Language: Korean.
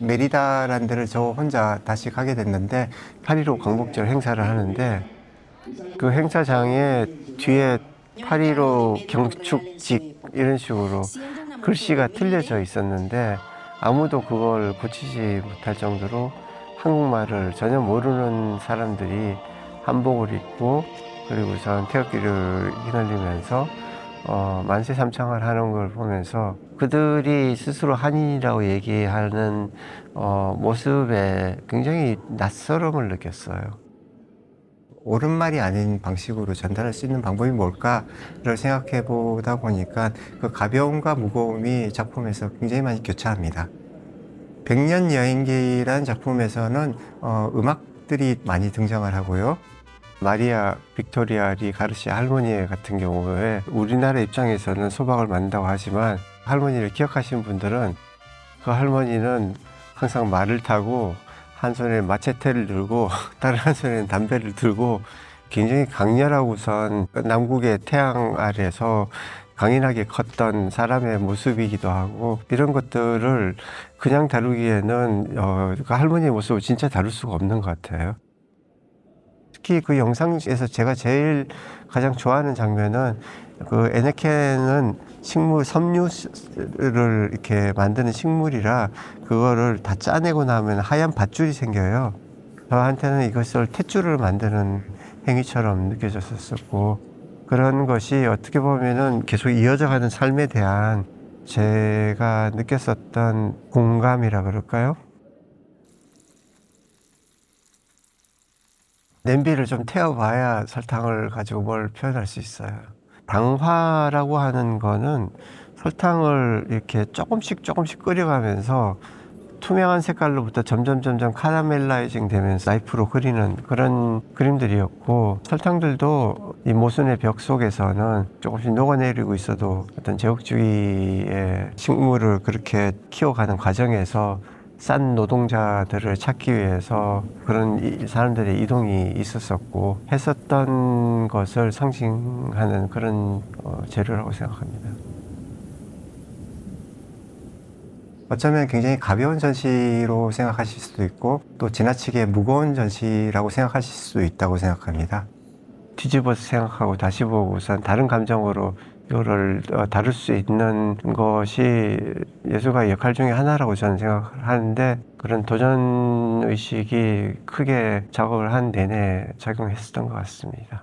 메리다라는 데를 저 혼자 다시 가게 됐는데 8.15 광복절 행사를 하는데 그 행사장에 뒤에 8.15 경축직 이런 식으로 글씨가 틀려져 있었는데 아무도 그걸 고치지 못할 정도로 한국말을 전혀 모르는 사람들이 한복을 입고 그리고 전 태극기를 휘날리면서 어, 만세 삼창을 하는 걸 보면서 그들이 스스로 한인이라고 얘기하는 어, 모습에 굉장히 낯설음을 느꼈어요. 옳은 말이 아닌 방식으로 전달할 수 있는 방법이 뭘까를 생각해 보다 보니까 그 가벼움과 무거움이 작품에서 굉장히 많이 교차합니다. 백년 여행기라는 작품에서는 어, 음악들이 많이 등장을 하고요. 마리아 빅토리아 리 가르시아 할머니 같은 경우에 우리나라 입장에서는 소박을 만든다고 하지만 할머니를 기억하시는 분들은 그 할머니는 항상 말을 타고 한 손에 마체테를 들고 다른 한 손에는 담배를 들고 굉장히 강렬하고선 남국의 태양 아래서 강인하게 컸던 사람의 모습이기도 하고 이런 것들을 그냥 다루기에는 어, 그 할머니의 모습을 진짜 다룰 수가 없는 것 같아요. 특히 그 영상에서 제가 제일 가장 좋아하는 장면은 그 에네켄은 식물 섬유를 이렇게 만드는 식물이라 그거를 다 짜내고 나면 하얀 밧줄이 생겨요. 저한테는 이것을 탯줄을 만드는 행위처럼 느껴졌었고 그런 것이 어떻게 보면은 계속 이어져 가는 삶에 대한 제가 느꼈었던 공감이라 그럴까요? 냄비를 좀 태워봐야 설탕을 가지고 뭘 표현할 수 있어요. 당화라고 하는 거는 설탕을 이렇게 조금씩 조금씩 끓여가면서 투명한 색깔로부터 점점 점점 카라멜라이징 되면서 라이프로 그리는 그런 그림들이었고 설탕들도 이 모순의 벽 속에서는 조금씩 녹아내리고 있어도 어떤 제국주의의 식물을 그렇게 키워가는 과정에서 싼 노동자들을 찾기 위해서 그런 이- 사람들의 이동이 있었었고 했었던 것을 상징하는 그런 어, 재료라고 생각합니다. 어쩌면 굉장히 가벼운 전시로 생각하실 수도 있고 또 지나치게 무거운 전시라고 생각하실 수도 있다고 생각합니다. 뒤집어서 생각하고 다시 보고선 다른 감정으로 이거를 어, 다룰 수 있는 것이 예술가의 역할 중에 하나라고 저는 생각을 하는데 그런 도전 의식이 크게 작업을 한 내내 작용했었던 것 같습니다.